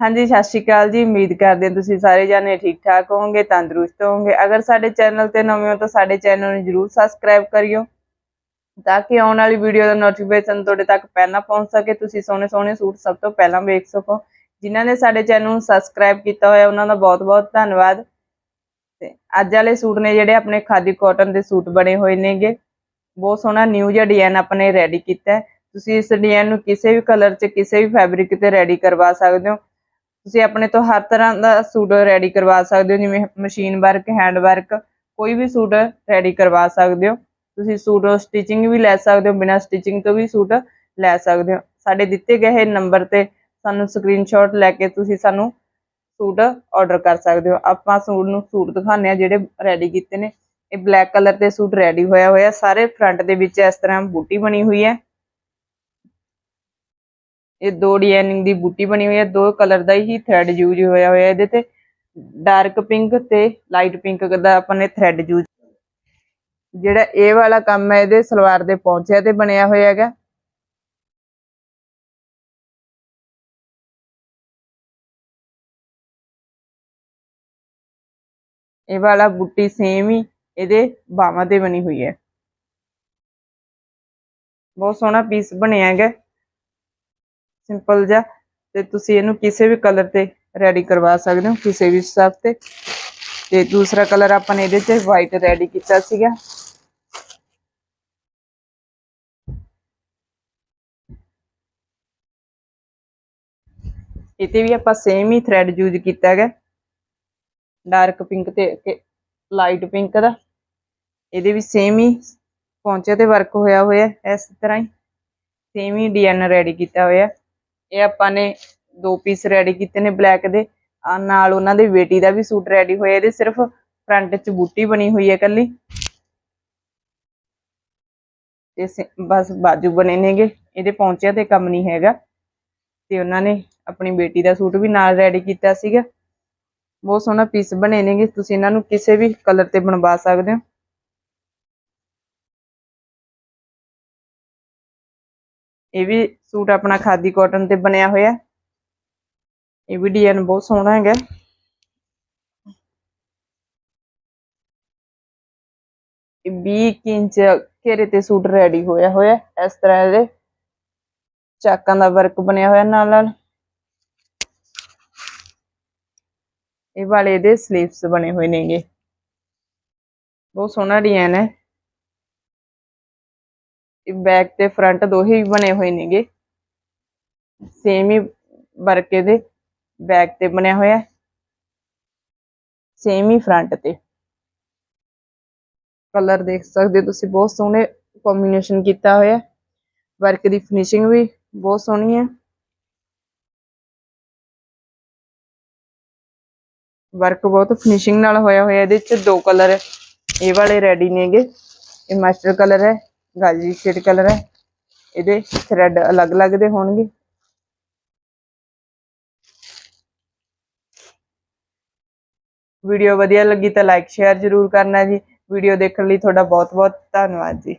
ਹਾਂਜੀ, ਸਤਿ ਸ਼੍ਰੀ ਅਕਾਲ ਜੀ। ਉਮੀਦ ਕਰਦੇ ਹਾਂ ਤੁਸੀਂ ਸਾਰੇ ਜਾਣੇ ਠੀਕ ਠਾਕ ਹੋਵੋਗੇ, ਤੰਦਰੁਸਤ ਹੋਵੋਗੇ। ਅਗਰ ਸਾਡੇ ਚੈਨਲ ਤੇ ਨਵੇਂ ਹੋ ਤਾਂ ਸਾਡੇ ਚੈਨਲ ਨੂੰ ਜਰੂਰ ਸਬਸਕ੍ਰਾਈਬ ਕਰਿਓ ਤਾਂ ਕਿ ਆਉਣ ਵਾਲੀ ਵੀਡੀਓ ਦਾ ਨੋਟੀਫਿਕੇਸ਼ਨ ਤੁਹਾਡੇ ਤੱਕ ਪਹਿਲਾਂ ਪਹੁੰਚ ਸਕੇ। ਤੁਸੀਂ ਸੋਹਣੇ ਸੋਹਣੇ ਸੂਟ ਸਭ ਤੋਂ ਪਹਿਲਾਂ ਵੇਖ ਸਕੋ। ਜਿਨ੍ਹਾਂ ਨੇ ਸਾਡੇ ਚੈਨਲ ਨੂੰ ਸਬਸਕ੍ਰਾਈਬ ਕੀਤਾ ਹੋਇਆ, ਉਹਨਾਂ ਦਾ ਬਹੁਤ ਬਹੁਤ ਧੰਨਵਾਦ। ਤੇ ਅੱਜ ਵਾਲੇ ਸੂਟ ਨੇ ਜਿਹੜੇ ਆਪਣੇ ਖਾਦੀ ਕਾਟਨ ਦੇ ਸੂਟ ਬਣੇ ਹੋਏ ਨੇਗੇ। ਬਹੁਤ ਸੋਹਣਾ ਨਿਊ ਜਿਹਾ ਡਿਜ਼ਾਈਨ ਨੇ ਰੈਡੀ ਕੀਤਾ ਤੁਸੀਂ ਇਸ ਡਿਜ਼ਾਈਨ ਨੂੰ ਕਿਸੇ ਵੀ ਕਲਰ 'ਚ, ਕਿਸੇ ਵੀ ਫੈਬਰਿਕ ਤੇ ਰੈਡੀ ਕਰਵਾ ਸਕਦੇ ਹੋ। ਤੁਸੀਂ ਆਪਣੇ ਤੋਂ ਹਰ ਤਰ੍ਹਾਂ ਦਾ ਸੂਟ ਰੈਡੀ ਕਰਵਾ ਸਕਦੇ ਹੋ, ਜਿਵੇਂ ਮਸ਼ੀਨ ਵਰਕ ਹੈਂਡ ਵਰਕ ਕੋਈ ਵੀ ਸੂਟ ਰੈਡੀ ਕਰਵਾ ਸਕਦੇ ਹੋ। ਤੁਸੀਂ ਸੂਟ ਸਟਿਚਿੰਗ ਵੀ ਲੈ ਸਕਦੇ ਹੋ, ਬਿਨਾਂ ਸਟਿਚਿੰਗ ਤੋਂ ਵੀ ਸੂਟ ਲੈ ਸਕਦੇ ਹੋ। ਸਾਡੇ ਦਿੱਤੇ ਗਏ ਨੰਬਰ ਤੇ ਸਾਨੂੰ ਸਕਰੀਨਸ਼ਾਟ ਲੈ ਕੇ ਤੁਸੀਂ ਸਾਨੂੰ ਸੂਟ ਆਰਡਰ ਕਰ ਸਕਦੇ ਹੋ। ਆਪਾਂ ਸੂਟ ਨੂੰ ਸੂਟ ਦਿਖਾਉਂਦੇ ਆ ਜਿਹੜੇ ਰੈਡੀ ਕੀਤੇ ਨੇ। ਇਹ ਬਲੈਕ ਕਲਰ ਤੇ ਸੂਟ ਰੈਡੀ ਹੋਇਆ ਹੋਇਆ। ਸਾਰੇ ਫਰੰਟ ਦੇ ਵਿੱਚ ਇਸ ਤਰ੍ਹਾਂ ਬੂਟੀ ਬਣੀ ਹੋਈ ਹੈ। ਇਹ ਦੋ ਡਿਜ਼ਾਈਨਿੰਗ ਦੀ ਬੂਟੀ ਬਣੀ ਹੋਈ ਹੈ, ਦੋ ਕਲਰ ਦਾ ਹੀ ਥ੍ਰੈਡ ਯੂਜ਼ ਹੋਇਆ ਹੋਇਆ ਇਹਦੇ ਤੇ ਡਾਰਕ ਪਿੰਕ ਤੇ ਲਾਈਟ ਪਿੰਕ ਦਾ ਆਪਾਂ ਨੇ ਥ੍ਰੈਡ ਯੂਜ਼ ਜਿਹੜਾ ਇਹ ਵਾਲਾ ਕੰਮ ਹੈ, ਇਹਦੇ ਸਲਵਾਰ ਦੇ ਪੌਂਚਿਆਂ ਤੇ ਬਣਿਆ ਹੋਇਆ ਹੈਗਾ। ਇਹ ਵਾਲਾ ਬੁੱਟੀ ਸੇਮ ਹੀ ਇਹਦੇ ਬਾਹਾਂ ਤੇ ਬਣੀ ਹੋਈ ਹੈ। ਬਹੁਤ ਸੋਹਣਾ ਪੀਸ ਬਣਿਆ ਹੈਗਾ। ਸਿੰਪਲ ਜਿਹਾ ਤੇ ਤੁਸੀਂ ਇਹਨੂੰ ਕਿਸੇ ਵੀ ਕਲਰ ਤੇ ਰੈਡੀ ਕਰਵਾ ਸਕਦੇ ਹੋ, ਕਿਸੇ ਵੀ ਹਿਸਾਬ ਤੇ। ਤੇ ਦੂਸਰਾ ਕਲਰ ਆਪਾਂ ਨੇ ਇਹਦੇ ਤੇ ਵਾਈਟ ਰੈਡੀ ਕੀਤਾ ਸੀਗਾ। ਇਤੇ ਵੀ ਆਪਾਂ ਸੇਮ ਹੀ ਥ੍ਰੈਡ ਯੂਜ਼ ਕੀਤਾ ਹੈਗਾ। ਡਾਰਕ ਪਿੰਕ ਤੇ ਲਾਈਟ ਪਿੰਕ ਦਾ। ਇਹਦੇ ਵੀ ਸੇਮ ਹੀ ਪੌਂਚੇ ਤੇ ਵਰਕ ਹੋਇਆ ਹੋਇਆ ਇਸ ਤਰ੍ਹਾਂ ਹੀ। ਸੇਮ ਹੀ ਡਿਜ਼ਾਈਨ ਰੈਡੀ ਕੀਤਾ ਹੋਇਆ। ਇਹ ਆਪਾਂ ਨੇ ਦੋ ਪੀਸ ਰੈਡੀ ਕੀਤੇ ਨੇ ਬਲੈਕ ਦੇ। ਆ ਨਾਲ ਉਹਨਾਂ ਦੇ ਬੇਟੀ ਦਾ ਵੀ ਸੂਟ ਰੈਡੀ ਹੋਇਆ, ਇਹਦੇ ਸਿਰਫ ਫਰੰਟ 'ਚ ਬੂਟੀ ਬਣੀ ਹੋਈ ਹੈ ਕੱਲੀ ਤੇ ਬਸ ਬਾਜੂ ਬਣੇ ਨੇਗੇ, ਇਹਦੇ ਪੌਂਚਿਆਂ ਤੇ ਕੰਮ ਨਹੀਂ ਹੈਗਾ। ਤੇ ਉਹਨਾਂ ਨੇ ਆਪਣੀ ਬੇਟੀ ਦਾ ਸੂਟ ਵੀ ਨਾਲ ਰੈਡੀ ਕੀਤਾ ਸੀਗਾ। ਬਹੁਤ ਸੋਹਣਾ ਪੀਸ ਬਣੇ ਨੇਗੇ, ਤੁਸੀਂ ਇਹਨਾਂ ਨੂੰ ਕਿਸੇ ਵੀ ਕਲਰ ਤੇ ਬਣਵਾ ਸਕਦੇ ਹੋ। ਇਹ ਵੀ ਸੂਟ ਆਪਣਾ ਖਾਦੀ ਕਾਟਨ ਤੇ ਬਣਿਆ ਹੋਇਆ ਇਹ ਵੀ ਡਿਜ਼ਾਈਨ ਬਹੁਤ ਸੋਹਣਾ ਹੈਗਾ। ਇਹ 20 ਇੰਚ ਘੇਰੇ ਤੇ ਸੂਟ ਰੈਡੀ ਹੋਇਆ ਹੋਇਆ ਇਸ ਤਰ੍ਹਾਂ ਇਹਦੇ ਚਾਕਾਂ ਦਾ ਵਰਕ ਬਣਿਆ ਹੋਇਆ ਨਾਲ ਨਾਲ। ਇਹ ਵਾਲੇ ਇਹਦੇ ਸਲੀਵਸ ਬਣੇ ਹੋਏ ਨੇਗੇ। ਬਹੁਤ ਸੋਹਣਾ ਡਿਜ਼ਾਈਨ ਹੈ। ਬੈਕ ਤੇ ਫਰੰਟ ਦੋਹੇ ਹੀ ਬਣੇ ਹੋਏ ਨੇਗੇ। ਸੇਮ ਹੀ ਵਰਕ ਇਹਦੇ ਬੈਕ ਤੇ ਬਣਿਆ ਹੋਇਆ। ਸੇਮ ਹੀ ਫਰੰਟ ਤੇ। ਕਲਰ ਦੇਖ ਸਕਦੇ ਹੋ ਤੁਸੀਂ, ਬਹੁਤ ਸੋਹਣੇ ਕੰਬੀਨੇਸ਼ਨ ਕੀਤਾ ਹੋਇਆ। ਵਰਕ ਦੀ ਫਿਨਿਸ਼ਿੰਗ ਵੀ ਬਹੁਤ ਸੋਹਣੀ ਹੈ। ਵਰਕ ਬਹੁਤ ਫਿਨਿਸ਼ਿੰਗ ਨਾਲ ਹੋਇਆ ਹੋਇਆ, ਇਹਦੇ ਚ ਦੋ ਕਲਰ ਇਹ ਵਾਲੇ ਰੈਡੀ ਨੇਗੇ। ਇਹ ਮਾਸਟਰ ਕਲਰ ਹੈ। ਗਾਜੀ ਸ਼ੇਡ ਕਲਰ ਹੈ। ਇਹਦੇ ਥ੍ਰੈਡ ਅਲੱਗ-ਅਲੱਗ ਦੇ ਹੋਣਗੇ। ਵੀਡੀਓ ਵਧੀਆ ਲੱਗੀ ਤਾਂ ਲਾਈਕ ਸ਼ੇਅਰ ਜ਼ਰੂਰ ਕਰਨਾ ਜੀ। ਵੀਡੀਓ ਦੇਖਣ ਲਈ ਤੁਹਾਡਾ ਬਹੁਤ-ਬਹੁਤ ਧੰਨਵਾਦ ਜੀ।